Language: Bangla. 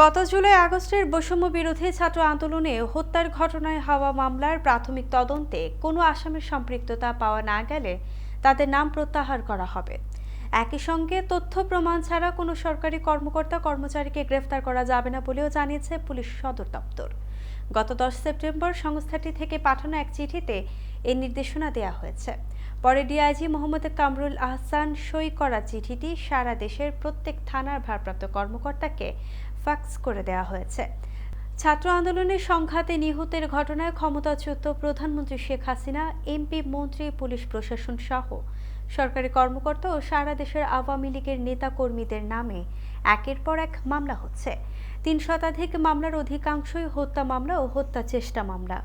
গত জুলাই আগস্টের বৈষম্য বিরোধী ছাত্র আন্দোলনে হত্যার ঘটনায় হওয়া মামলার প্রাথমিক তদন্তে কোনো আসামির সম্পৃক্ততা পাওয়া না গেলে তাদের নাম প্রত্যাহার করা হবে। একই সঙ্গে তথ্য প্রমাণ ছাড়া কোনো সরকারি কর্মকর্তা, কর্মচারীকে গ্রেফতার করা যাবে না বলেও জানিয়েছে পুলিশ সদর দপ্তর। গত দশ সেপ্টেম্বর সংস্থাটি থেকে পাঠানো এক চিঠিতে এই নির্দেশনা দেওয়া হয়েছে। পরে ডিআইজি মোহাম্মদ কামরুল আহসান সই করা চিঠিটি সারা দেশের প্রত্যেক থানার ভারপ্রাপ্ত কর্মকর্তাকে ফ্যাক্স করে দেওয়া হয়েছে। ছাত্র আন্দোলনের সংঘাতে নিহতের ঘটনায় ক্ষমতাচ্যুত প্রধানমন্ত্রী শেখ হাসিনা, এমপি, মন্ত্রী, পুলিশ প্রশাসন সহ সরকারি কর্মকর্তা ও সারা দেশের আওয়ামী লীগের নেতা কর্মীদের নামে একের পর এক মামলা হচ্ছে। তিন শতাধিক মামলার অধিকাংশই হত্যা মামলা ও হত্যা চেষ্টা মামলা।